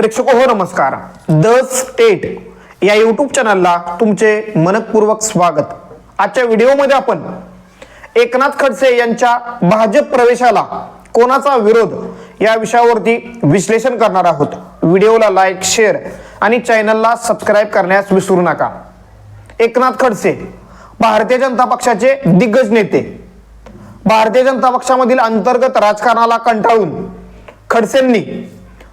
प्रेक्षक हो, हो नमस्कार. द स्टेट या यूट्यूब चॅनलला तुमचे मनपूर्वक स्वागत. आजच्या व्हिडिओमध्ये आपण एकनाथ खडसे यांच्या भाजप प्रवेशाला कोणाचा विरोध या विषयावरती विश्लेषण करणार आहोत. व्हिडिओला लाईक शेअर आणि चॅनलला सबस्क्राईब करण्यास विसरू नका. एकनाथ खडसे भारतीय जनता पक्षाचे दिग्गज नेते. भारतीय जनता पक्षामधील अंतर्गत राजकारणाला कंटाळून खडसेंनी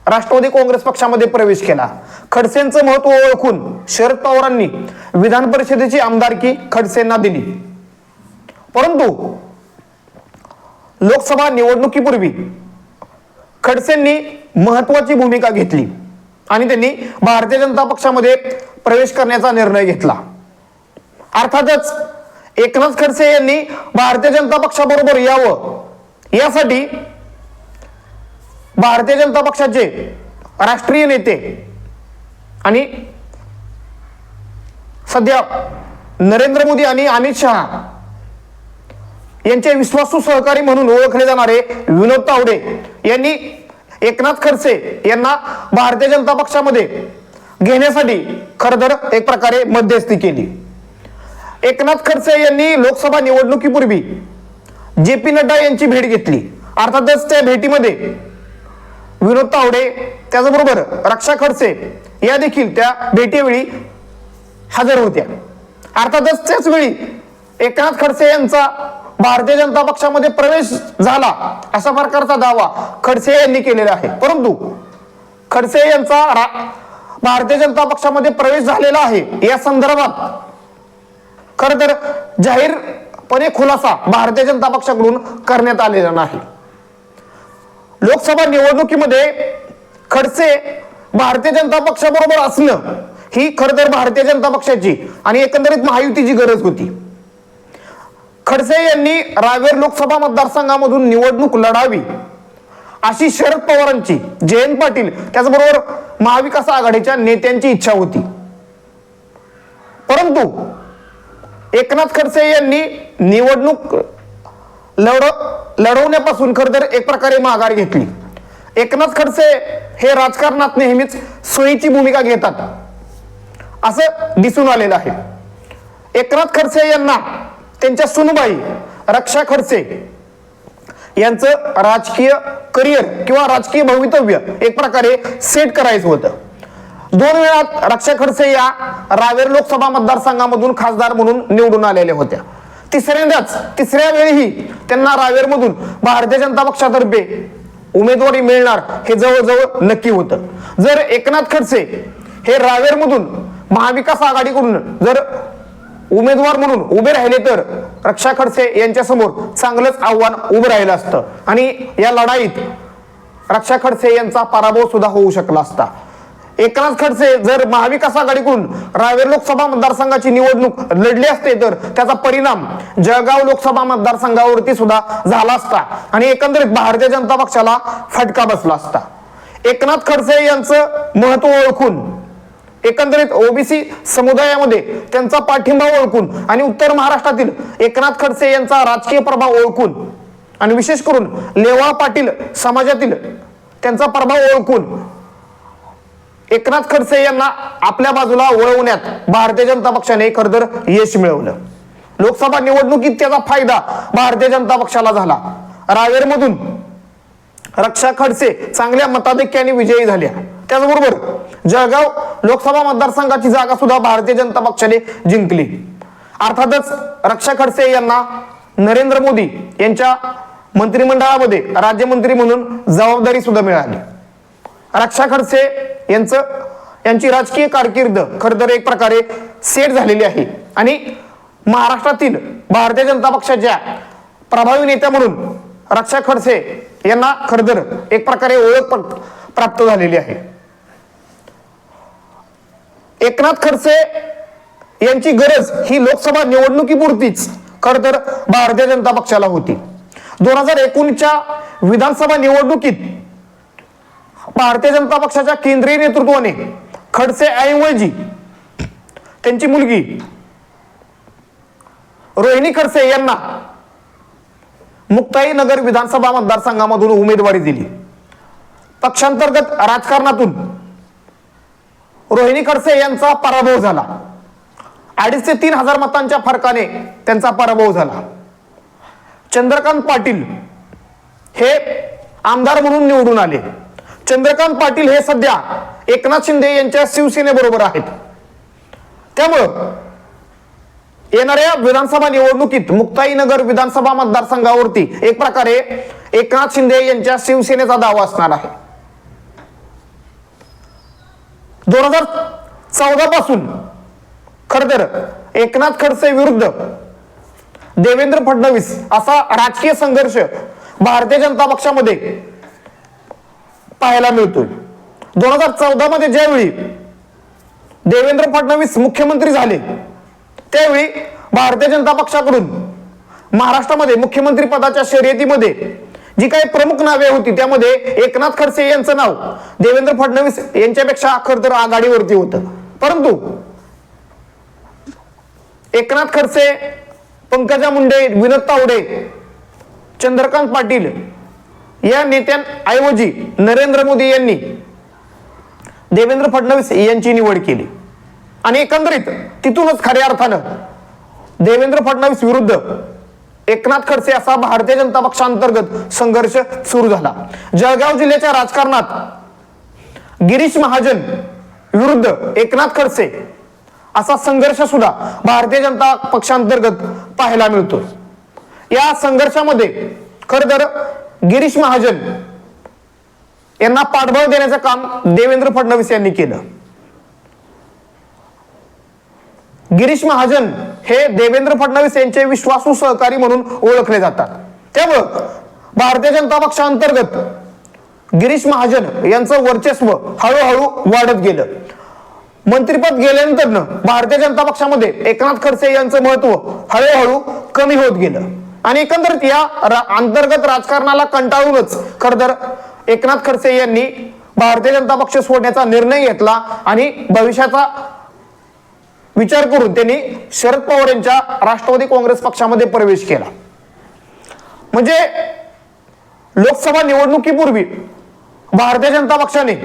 राष्ट्रवादी काँग्रेस पक्षामध्ये प्रवेश केला. खडसेंचं महत्त्व ओळखून शरद पवारांनी विधान परिषदेची आमदारकी खडसेंना दिली. परंतु लोकसभा निवडणुकीपूर्वी खडसेंनी महत्वाची भूमिका घेतली आणि त्यांनी भारतीय जनता पक्षामध्ये प्रवेश करण्याचा निर्णय घेतला. अर्थातच एकनाथ खडसे यांनी भारतीय जनता पक्षाबरोबर यावं यासाठी भारतीय जनता पक्षाचे राष्ट्रीय नेते आणि सध्या नरेंद्र मोदी आणि अमित शहा यांचे विश्वासू सहकारी म्हणून ओळखले जाणारे विनोद तावडे यांनी एकनाथ खडसे यांना भारतीय जनता पक्षामध्ये घेण्यासाठी खरं तर एक प्रकारे मध्यस्थी केली. एकनाथ खडसे यांनी लोकसभा निवडणुकीपूर्वी जे पी नड्डा यांची भेट घेतली अर्थातच त्या भेटीमध्ये विनोद तावडे त्याचबरोबर रक्षा खडसे या देखील त्या भेटीवेळी हजर होत्या. अर्थातच त्याच वेळी एकनाथ खडसे यांचा भारतीय जनता पक्षामध्ये प्रवेश झाला अशा प्रकारचा दावा खडसे यांनी केलेला आहे. परंतु खडसे यांचा रा- भारतीय जनता पक्षामध्ये प्रवेश झालेला आहे. या संदर्भात खर तर जाहीरपणे खुलासा भारतीय जनता पक्षाकडून करण्यात आलेला नाही. लोकसभा निवडणुकीमध्ये खडसे भारतीय जनता पक्षाबरोबर असणं ही खरं तर भारतीय जनता पक्षाची आणि एकंदरीत महायुतीची गरज होती. खडसे यांनी रावेर लोकसभा मतदारसंघामधून निवडणूक लढावी अशी शरद पवारांची जयंत पाटील त्याचबरोबर महाविकास आघाडीच्या नेत्यांची इच्छा होती. परंतु एकनाथ खडसे यांनी निवडणूक लढ लढवण्यापासून खर तर एक प्रकारे माघार घेतली. एकनाथ खडसे हे राजकारणात नेहमीच सोयीची भूमिका घेतात. असं दिसून आलेलं आहे. एकनाथ खडसे यांना त्यांच्या सुनबाई रक्षा खडसे यांचं राजकीय करिअर किंवा राजकीय भवितव्य एक प्रकारे सेट करायचं होतं. दोन वेळात रक्षा खडसे या रावेर लोकसभा मतदारसंघामधून खासदार म्हणून निवडून आलेल्या होत्या. तिसऱ्यांदाच तिसऱ्या वेळीही त्यांना रावेरमधून भारतीय जनता पक्षातर्फे उमेदवारी मिळणार हे जवळजवळ नक्की होतं. जर एकनाथ खडसे हे रावेरमधून महाविकास आघाडीकडून जर उमेदवार म्हणून उभे राहिले तर रक्षा खडसे यांच्यासमोर चांगलंच आव्हान उभं राहिलं असतं. आणि या लढाईत रक्षा खडसे यांचा पराभव सुद्धा होऊ शकला असता. एकनाथ खडसे जर महाविकास आघाडीकडून रावेर लोकसभा मतदारसंघाची निवडणूक लढली असते तर त्याचा परिणाम जळगाव लोकसभा मतदारसंघावरती सुद्धा झाला असता आणि एकंदरीत भारतीय जनता पक्षाला फटका बसला असता. एकनाथ खडसे यांचं महत्त्व ओळखून एकंदरीत ओबीसी समुदायामध्ये त्यांचा पाठिंबा ओळखून आणि उत्तर महाराष्ट्रातील एकनाथ खडसे यांचा राजकीय प्रभाव ओळखून आणि विशेष करून लेवा पाटील समाजातील त्यांचा प्रभाव ओळखून एकनाथ खडसे यांना आपल्या बाजूला वळवण्यात भारतीय जनता पक्षाने खरं तर यश मिळवलं. लोकसभा निवडणुकीत त्याचा फायदा भारतीय जनता पक्षाला झाला. रावेरमधून रक्षा खडसे चांगल्या मताधिक्याने विजयी झाल्या. त्याचबरोबर जळगाव लोकसभा मतदारसंघाची जागा सुद्धा भारतीय जनता पक्षाने जिंकली. अर्थातच रक्षा खडसे यांना नरेंद्र मोदी यांच्या मंत्रिमंडळामध्ये राज्यमंत्री म्हणून जबाबदारी सुद्धा मिळाली. रक्षा खडसे यांचं यांची राजकीय कारकीर्द खरं तर एक प्रकारे सेट झालेली आहे. आणि महाराष्ट्रातील भारतीय जनता पक्षाच्या प्रभावी नेत्या म्हणून रक्षा खडसे यांना खरं एक प्रकारे ओळख प्राप्त झालेली आहे. एकनाथ खडसे यांची गरज ही लोकसभा निवडणुकीपुरतीच खर तर भारतीय जनता पक्षाला होती. दोन हजार एकोणीसच्या विधानसभा निवडणुकीत भारतीय जनता पक्षाच्या केंद्रीय नेतृत्वाने खडसे ऐवजी त्यांची मुलगी रोहिणी खडसे यांना मुक्ताई नगर विधानसभा मतदारसंघामधून उमेदवारी दिली. पक्षांतर्गत राजकारणातून रोहिणी खडसे यांचा पराभव झाला. अडीच ते तीन हजार मतांच्या फरकाने त्यांचा पराभव झाला. चंद्रकांत पाटील हे आमदार म्हणून निवडून आले. चंद्रकांत पाटील हे सध्या एकनाथ शिंदे यांच्या शिवसेनेबरोबर आहेत. त्यामुळं येणाऱ्या विधानसभा निवडणुकीत मुक्ताईनगर विधानसभा मतदारसंघावरती एक प्रकारे एकनाथ शिंदे यांच्या शिवसेनेचा दावा असणार आहे. दोन हजार चौदा पासून खर तर एकनाथ खडसे विरुद्ध देवेंद्र फडणवीस असा राजकीय संघर्ष भारतीय जनता पक्षामध्ये पाहायला मिळतोय. दोन हजार चौदा मध्ये ज्यावेळी देवेंद्र फडणवीस मुख्यमंत्री झाले त्यावेळी भारतीय जनता पक्षाकडून महाराष्ट्रामध्ये मुख्यमंत्री पदाच्या शर्यतीमध्ये जी काही प्रमुख नावे होती त्यामध्ये एकनाथ खडसे यांचं नाव देवेंद्र फडणवीस यांच्यापेक्षा खर तर आघाडीवरती होतं. परंतु एकनाथ खडसे पंकजा मुंडे विनोद तावडे चंद्रकांत पाटील या नेत्यांऐवजी नरेंद्र मोदी यांनी देवेंद्र फडणवीस यांची निवड केली. आणि एकंदरीत तिथूनच खऱ्या अर्थानं देवेंद्र फडणवीस विरुद्ध एकनाथ खडसे असा भारतीय जनता पक्षांतर्गत संघर्ष सुरू झाला. जळगाव जिल्ह्याच्या राजकारणात गिरीश महाजन विरुद्ध एकनाथ खडसे असा संघर्ष सुद्धा भारतीय जनता पक्षांतर्गत पाहायला मिळतो या संघर्षामध्ये खर तर गिरीश महाजन यांना पाठबळ देण्याचं काम देवेंद्र फडणवीस यांनी केलं. गिरीश महाजन हे देवेंद्र फडणवीस यांचे विश्वासू सहकारी म्हणून ओळखले जातात. त्यामुळं भारतीय जनता पक्षांतर्गत गिरीश महाजन यांचं वर्चस्व हळूहळू वाढत गेलं. मंत्रीपद गेल्यानंतर भारतीय जनता पक्षामध्ये एकनाथ खडसे यांचं महत्त्व हळूहळू कमी होत गेलं. आणि एकंदरीत या रा- अंतर्गत राजकारणाला कंटाळूनच खर तर एकनाथ खडसे यांनी भारतीय जनता पक्ष सोडण्याचा निर्णय घेतला आणि भविष्याचा विचार करून त्यांनी शरद पवार यांच्या राष्ट्रवादी काँग्रेस पक्षामध्ये प्रवेश केला. म्हणजे लोकसभा निवडणुकीपूर्वी भारतीय जनता पक्षाने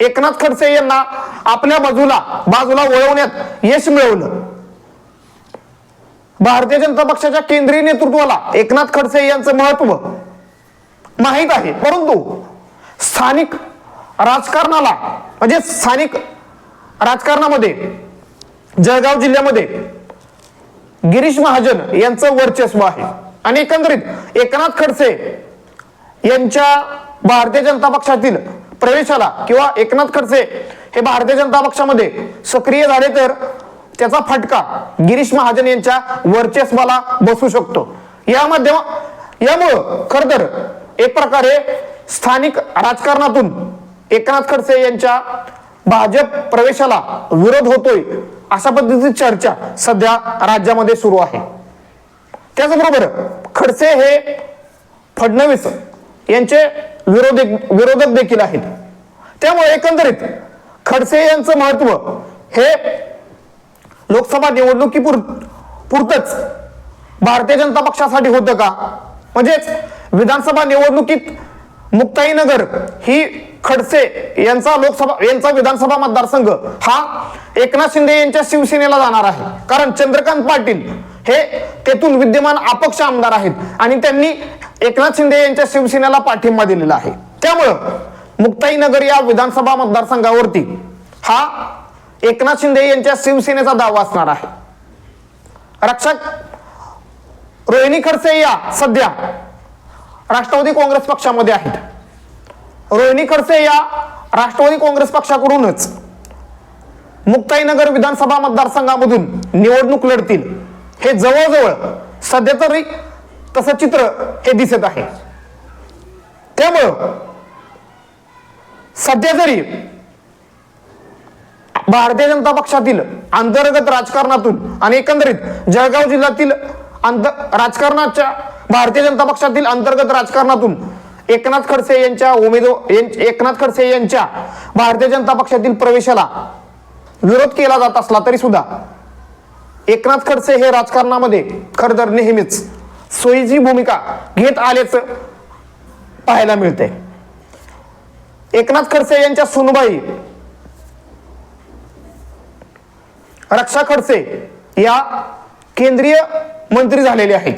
एकनाथ खडसे यांना आपल्या बाजूला बाजूला वळवण्यात यश मिळवलं. भारतीय जनता पक्षाच्या केंद्रीय नेतृत्वाला एकनाथ खडसे यांचं महत्त्व माहीत आहे. परंतु स्थानिक राजकारणाला म्हणजे स्थानिक राजकारणामध्ये जळगाव जिल्ह्यामध्ये गिरीश महाजन यांचं वर्चस्व आहे. आणि एकंदरीत एकनाथ खडसे यांच्या भारतीय जनता पक्षातील प्रवेशाला किंवा एकनाथ खडसे हे भारतीय जनता पक्षामध्ये सक्रिय झाले तर त्याचा फटका गिरीश महाजन यांच्या वर्चस्वाला बसू शकतो. या माध्यम यामुळं खर तर एक प्रकारे स्थानिक राजकारणातून एकनाथ खडसे यांच्या भाजप प्रवेशाला विरोध होतोय अशा पद्धतीची चर्चा सध्या राज्यामध्ये सुरू आहे. त्याचबरोबर खडसे हे फडणवीस यांचे विरोधक विरोधक देखील आहेत. त्यामुळे एकंदरीत खडसे यांचं महत्त्व हे लोकसभा निवडणुकीपूर पुरतच. भारतीय जनता पक्षासाठी होतं का? म्हणजेच विधानसभा निवडणुकीत मुक्ताईनगर ही खडसे यांचा लोकसभा यांचा विधानसभा मतदारसंघ हा एकनाथ शिंदे यांच्या शिवसेनेला जाणार आहे. कारण चंद्रकांत पाटील हे तेथून विद्यमान अपक्ष आमदार आहेत आणि त्यांनी एकनाथ शिंदे यांच्या शिवसेनेला पाठिंबा दिलेला आहे. त्यामुळं मुक्ताईनगर या विधानसभा मतदारसंघावरती हा एकनाथ शिंदे यांच्या शिवसेनेचा दावा असणार आहे. रक्षक रोहिणी खडसे या सध्या राष्ट्रवादी काँग्रेस पक्षामध्ये आहेत. रोहिणी खडसे या राष्ट्रवादी काँग्रेस पक्षाकडूनच मुक्ताईनगर विधानसभा मतदारसंघामधून निवडणूक लढतील. हे जवळजवळ सध्या तरी तसं चित्र हे दिसत आहे. त्यामुळं सध्या जरी भारतीय जनता पक्षातील अंतर्गत राजकारणातून आणि एकंदरीत जळगाव जिल्ह्यातील अंत राजकारणाच्या भारतीय जनता पक्षातील अंतर्गत राजकारणातून एकनाथ खडसे यांच्या उमेदवार एकनाथ खडसे यांच्या भारतीय जनता पक्षातील प्रवेशाला विरोध केला जात असला तरी सुद्धा एकनाथ खडसे हे राजकारणामध्ये खर तर नेहमीच सोयीची भूमिका घेत आल्याचं पाहायला मिळते एकनाथ खडसे यांच्या सुनबाई रक्षा खडसे या केंद्रीय मंत्री झालेले आहेत.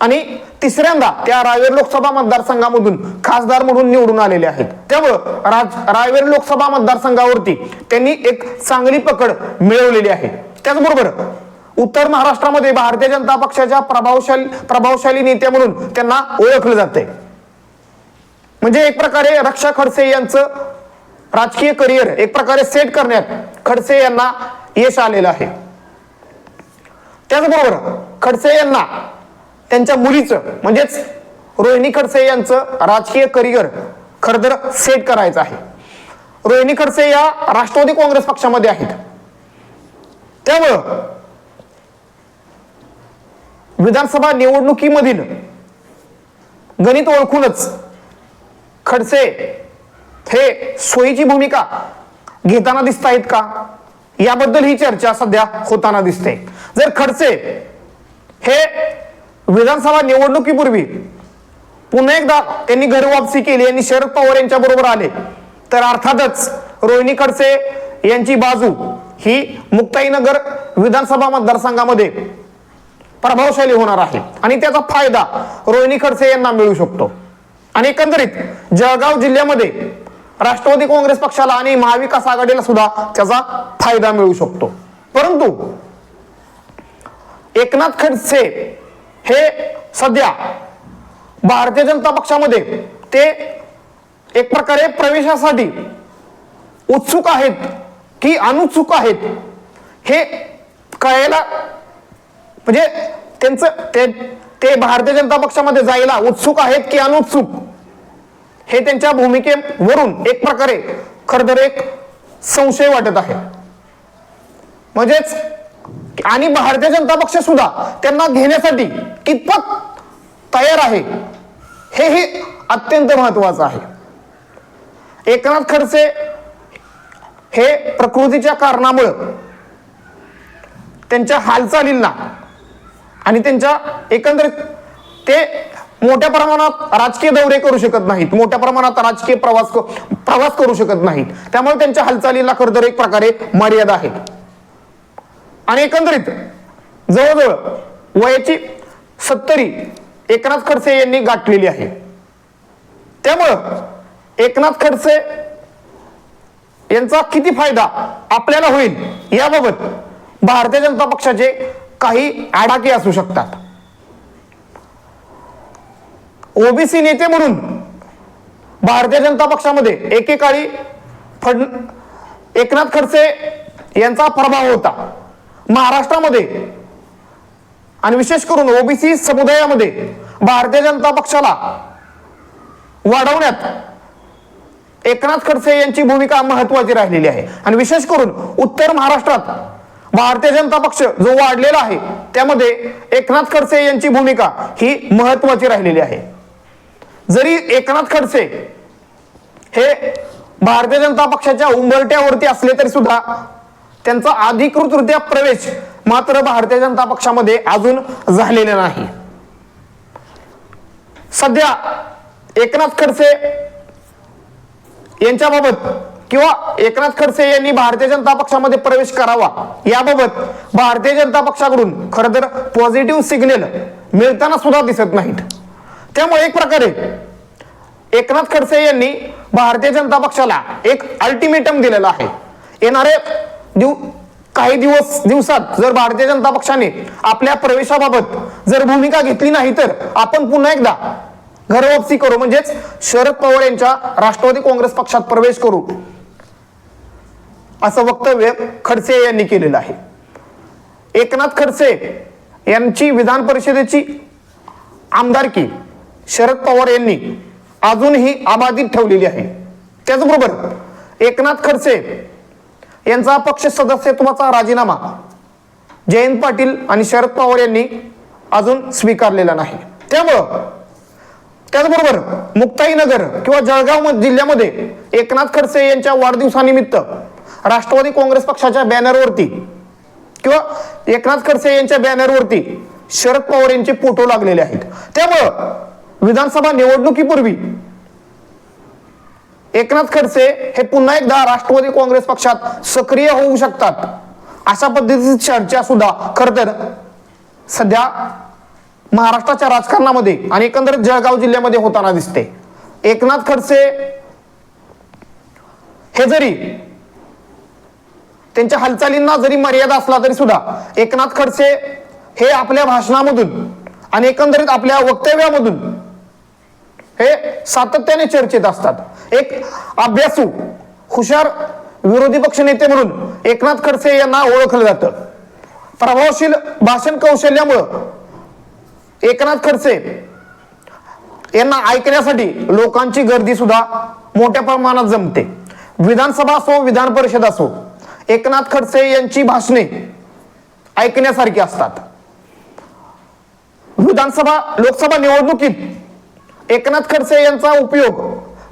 आणि तिसऱ्यांदा त्या रायवेर लोकसभा मतदारसंघामधून खासदार म्हणून निवडून आलेले आहेत. त्यामुळं राज रायवेर लोकसभा मतदारसंघावरती त्यांनी एक चांगली पकड मिळवलेली आहे. त्याचबरोबर उत्तर महाराष्ट्रामध्ये भारतीय जनता पक्षाच्या प्रभावशाली प्रभावशाली नेत्या म्हणून त्यांना ओळखलं जाते म्हणजे एक प्रकारे रक्षा खडसे यांचं राजकीय करिअर एक प्रकारे सेट करण्यात खडसे यांना यश आलेलं आहे. त्याचबरोबर खडसे यांना त्यांच्या मुलीचं म्हणजेच रोहिणी खडसे यांचं राजकीय करिअर खरं तर सेट करायचं आहे. रोहिणी खडसे या राष्ट्रवादी काँग्रेस पक्षामध्ये आहेत. त्यामुळं विधानसभा निवडणुकीमधील गणित ओळखूनच खडसे हे सोयीची भूमिका घेताना दिसत आहेत का? याबद्दल ही चर्चा सध्या होताना दिसते. जर खडसे हे विधानसभा निवडणुकीपूर्वी पुन्हा एकदा त्यांनी घरवापसी केली आणि शरद पवार यांच्या बरोबर आले तर अर्थातच रोहिणी खडसे यांची बाजू ही मुक्ताईनगर विधानसभा मतदारसंघामध्ये प्रभावशाली होणार आहे आणि त्याचा फायदा रोहिणी खडसे यांना मिळू शकतो. आणि एकंदरीत जळगाव जिल्ह्यामध्ये राष्ट्रवादी काँग्रेस पक्षाला आणि महाविकास आघाडीला सुद्धा त्याचा फायदा मिळू शकतो. परंतु एकनाथ खडसे हे सध्या भारतीय जनता पक्षामध्ये ते एक प्रकारे प्रवेशासाठी उत्सुक आहेत की अनुत्सुक आहेत हे कळायला म्हणजे त्यांचं ते ते भारतीय जनता पक्षामध्ये जायला उत्सुक आहेत की अनुत्सुक? हे त्यांच्या भूमिकेवरून एक प्रकारे खर तर एक संशय वाटत आहे. म्हणजेच आणि भारतीय जनता पक्ष सुद्धा त्यांना घेण्यासाठी कितपत तयार आहे हे हे अत्यंत महत्वाचं आहे. एकनाथ खडसे हे प्रकृतीच्या कारणामुळं त्यांच्या हालचालींना आणि त्यांच्या एकंदरीत ते मोठ्या प्रमाणात राजकीय दौरे करू शकत नाहीत. मोठ्या प्रमाणात राजकीय प्रवास प्रवास करू शकत नाहीत. त्यामुळे त्यांच्या हालचालीला खरं तर एक प्रकारे मर्यादा आहे. आणि एकंदरीत जवळजवळ वयाची सत्तरी एकनाथ खडसे यांनी गाठलेली आहे. त्यामुळं एकनाथ खडसे यांचा किती फायदा आपल्याला होईल याबाबत भारतीय जनता पक्षाचे काही आडाके असू शकतात. ओबीसी नेते म्हणून भारतीय जनता पक्षामध्ये एकेकाळी फड एकनाथ खडसे यांचा प्रभाव होता. महाराष्ट्रामध्ये आणि विशेष करून ओबीसी समुदायामध्ये भारतीय जनता पक्षाला वाढवण्यात एकनाथ खडसे यांची भूमिका महत्वाची राहिलेली आहे. आणि विशेष करून उत्तर महाराष्ट्रात भारतीय जनता पक्ष जो वाढलेला आहे त्यामध्ये एकनाथ खडसे यांची भूमिका ही महत्वाची राहिलेली आहे. जरी एकनाथ खडसे हे भारतीय जनता पक्षाच्या उंबरट्यावरती असले तरी सुद्धा त्यांचा अधिकृतरित्या प्रवेश मात्र भारतीय जनता पक्षामध्ये अजून झालेला नाही. सध्या एकनाथ खडसे यांच्याबाबत किंवा एकनाथ खडसे यांनी भारतीय जनता पक्षामध्ये प्रवेश करावा याबाबत भारतीय जनता पक्षाकडून खर तर पॉझिटिव्ह सिग्नल मिळताना सुद्धा दिसत नाहीत. त्यामुळे एक प्रकारे एकनाथ खडसे यांनी भारतीय जनता पक्षाला एक अल्टिमेटम दिलेला आहे. येणारे दिव काही दिवस दिवसात जर भारतीय जनता पक्षाने आपल्या प्रवेशाबाबत जर भूमिका घेतली नाही तर आपण पुन्हा एकदा घरवापसी करू. म्हणजेच शरद पवार यांच्या राष्ट्रवादी काँग्रेस पक्षात प्रवेश करू. असं वक्तव्य खडसे यांनी केलेलं आहे. एकनाथ खडसे यांची विधान परिषदेची आमदारकी शरद पवार यांनी अजूनही अबाधित ठेवलेली आहे. त्याचबरोबर एकनाथ खडसे यांचा पक्ष सदस्यत्वाचा राजीनामा जयंत पाटील आणि शरद पवार यांनी अजून स्वीकारलेला नाही. त्यामुळं त्याचबरोबर मुक्ताईनगर किंवा जळगाव जिल्ह्यामध्ये एकनाथ खडसे यांच्या वाढदिवसानिमित्त राष्ट्रवादी काँग्रेस पक्षाच्या बॅनरवरती किंवा एकनाथ खडसे यांच्या बॅनरवरती शरद पवार यांचे फोटो लागलेले आहेत. त्यामुळं विधानसभा निवडणुकीपूर्वी एकनाथ खडसे हे पुन्हा एकदा राष्ट्रवादी काँग्रेस पक्षात सक्रिय होऊ शकतात. अशा पद्धतीची चर्चा सुद्धा खर तर सध्या महाराष्ट्राच्या राजकारणामध्ये आणि एकंदरीत जळगाव जिल्ह्यामध्ये होताना दिसते. एकनाथ खडसे हे जरी त्यांच्या हालचालींना जरी मर्यादा असला तरी सुद्धा एकनाथ खडसे हे आपल्या भाषणामधून आणि एकंदरीत आपल्या वक्तव्यामधून हे सातत्याने चर्चेत असतात. एक अभ्यासू हुशार विरोधी पक्ष नेते म्हणून एकनाथ खडसे यांना ओळखलं जातं. प्रभावशील भाषण कौशल्यामुळं एकनाथ खडसे यांना ऐकण्यासाठी लोकांची गर्दी सुद्धा मोठ्या प्रमाणात जमते. विधानसभा असो विधान परिषद असो एकनाथ खडसे यांची भाषणे ऐकण्यासारखी असतात. विधानसभा लोकसभा निवडणुकीत एकनाथ खडसे यांचा उपयोग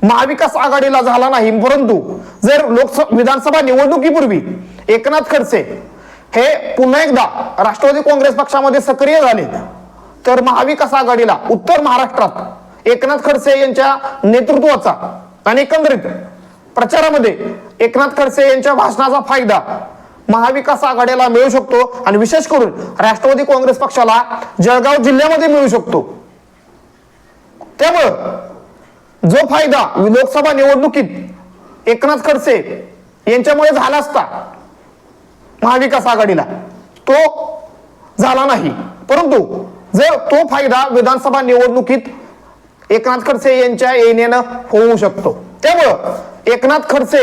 महाविकास आघाडीला झाला नाही. परंतु जर लोकसभा विधानसभा निवडणुकीपूर्वी एकनाथ खडसे हे पुन्हा एकदा राष्ट्रवादी काँग्रेस पक्षामध्ये सक्रिय झाले तर महाविकास आघाडीला उत्तर महाराष्ट्रात एकनाथ खडसे यांच्या नेतृत्वाचा आणि एकंदरीत प्रचारामध्ये एकनाथ खडसे यांच्या भाषणाचा फायदा महाविकास आघाडीला मिळू शकतो आणि विशेष करून राष्ट्रवादी काँग्रेस पक्षाला जळगाव जिल्ह्यामध्ये मिळू शकतो. त्यामुळं जो फायदा लोकसभा निवडणुकीत एकनाथ खडसे यांच्यामुळे झाला असता महाविकास आघाडीला तो झाला नाही. परंतु जर तो फायदा विधानसभा निवडणुकीत एकनाथ खडसे यांच्या येण्यानं होऊ शकतो. त्यामुळं एकनाथ खडसे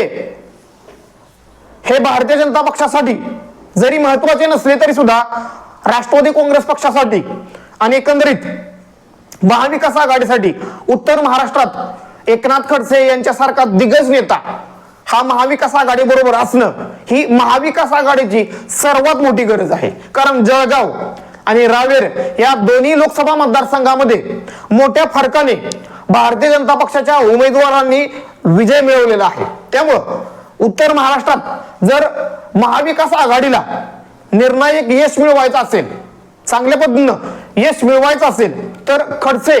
हे भारतीय जनता पक्षासाठी जरी महत्त्वाचे नसले तरी सुद्धा राष्ट्रवादी काँग्रेस पक्षासाठी आणि एकंदरीत महाविकास आघाडीसाठी उत्तर महाराष्ट्रात एकनाथ खडसे यांच्यासारखा दिग्गज नेता हा महाविकास आघाडी बरोबर असणं ही महाविकास आघाडीची सर्वात मोठी गरज आहे. कारण जळगाव आणि रावेर या दोन्ही लोकसभा मतदारसंघामध्ये मोठ्या फरकाने भारतीय जनता पक्षाच्या उमेदवारांनी विजय मिळवलेला आहे. त्यामुळं उत्तर महाराष्ट्रात जर महाविकास आघाडीला निर्णायक यश मिळवायचं असेल चांगल्या पद्धतीनं यश मिळवायचं असेल तर खडसे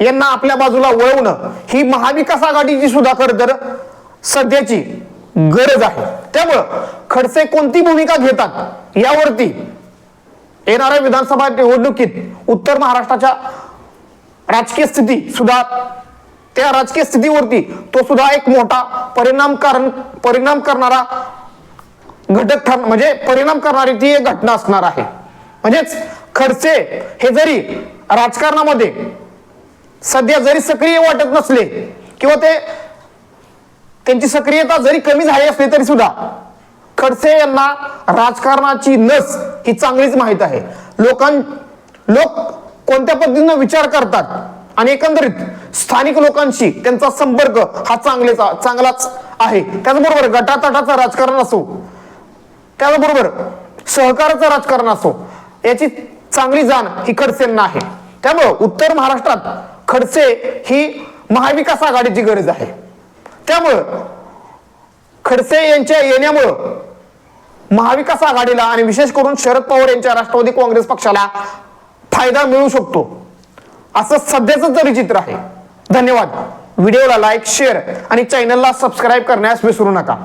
यांना आपल्या बाजूला वळवणं ही महाविकास आघाडीची सुद्धा खरं तर सध्याची गरज आहे. त्यामुळं खडसे कोणती भूमिका घेतात यावरती येणाऱ्या विधानसभा निवडणुकीत उत्तर महाराष्ट्राच्या राजकीय स्थिती सुद्धा त्या राजकीय स्थितीवरती तो सुद्धा एक मोठा परिणाम कारण परिणाम करणारा घटक ठर म्हणजे परिणाम करणारी ती एक घटना असणार आहे. म्हणजेच खडसे हे जरी राजकारणामध्ये सध्या जरी सक्रिय वाटत नसले किंवा ते त्यांची सक्रियता जरी कमी झाली असली तरी सुद्धा खडसे यांना राजकारणाची नस ही चांगलीच माहीत आहे. लोकां लोक कोणत्या पद्धतीनं विचार करतात आणि एकंदरीत स्थानिक लोकांशी त्यांचा संपर्क हा चांगलेच चांगलाच आहे. त्याचबरोबर गटातटाचं राजकारण असो त्याचबरोबर सहकाराचं राजकारण असो याची चांगली जाण ही खडसेंना आहे. त्यामुळं उत्तर महाराष्ट्रात खडसे ही महाविकास आघाडीची गरज आहे. त्यामुळं खडसे यांच्या येण्यामुळं महाविकास आघाडीला आणि विशेष करून शरद पवार यांच्या राष्ट्रवादी काँग्रेस पक्षाला फायदा मिळू शकतो. असं सध्याचं तरी चित्र आहे. धन्यवाद. व्हिडिओला लाईक शेअर आणि चॅनलला सबस्क्राईब करण्यास विसरू नका.